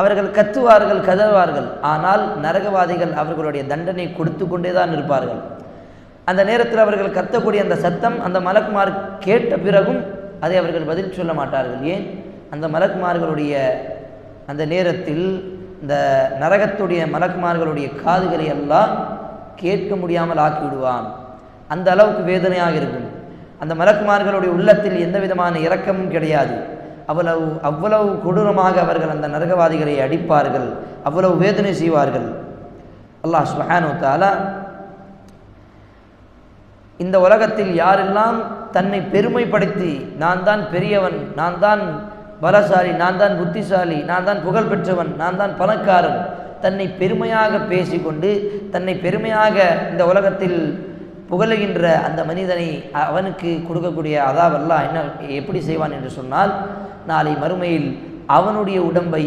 அவர்கள் கத்துவார்கள் கதறுவார்கள் ஆனால் நரகவாதிகள் அவர்களுடைய தண்டனை கொடுத்து கொண்டே தான் இருப்பார்கள். அந்த நேரத்தில் அவர்கள் கத்தக்கூடிய அந்த சத்தம் அந்த மலக்குமார் கேட்ட பிறகும் அதை அவர்கள் பதில் சொல்ல மாட்டார்கள். ஏன்? அந்த மலக்குமார்களுடைய அந்த நேரத்தில் இந்த நரகத்துடைய மலக்குமார்களுடைய காதுகளை எல்லாம் கேட்க முடியாமல் ஆக்கிவிடுவான். அந்த அளவுக்கு வேதனையாக இருக்கும். அந்த மலக்குமார்களுடைய உள்ளத்தில் எந்த விதமான இரக்கமும் கிடையாது. அவ்வளவு அவ்வளவு கொடூரமாக அவர்கள் அந்த நரகவாதிகளை அடிப்பார்கள். அவ்வளவு வேதனை செய்வார்கள். அல்லாஹ் சுஹானு தாலா இந்த உலகத்தில் யாரெல்லாம் தன்னை பெருமைப்படுத்தி நான் தான் பெரியவன் நான் தான் பலசாலி நான் தான் புத்திசாலி நான் தான் புகழ் பெற்றவன் நான் தான் பணக்காரன் தன்னை பெருமையாக பேசிக்கொண்டு தன்னை பெருமையாக இந்த உலகத்தில் புகழுகின்ற அந்த மனிதனை அவனுக்கு கொடுக்கக்கூடிய அதாவெல்லாம் என்ன எப்படி செய்வான் என்று சொன்னால் நாளை மறுமையில் அவனுடைய உடம்பை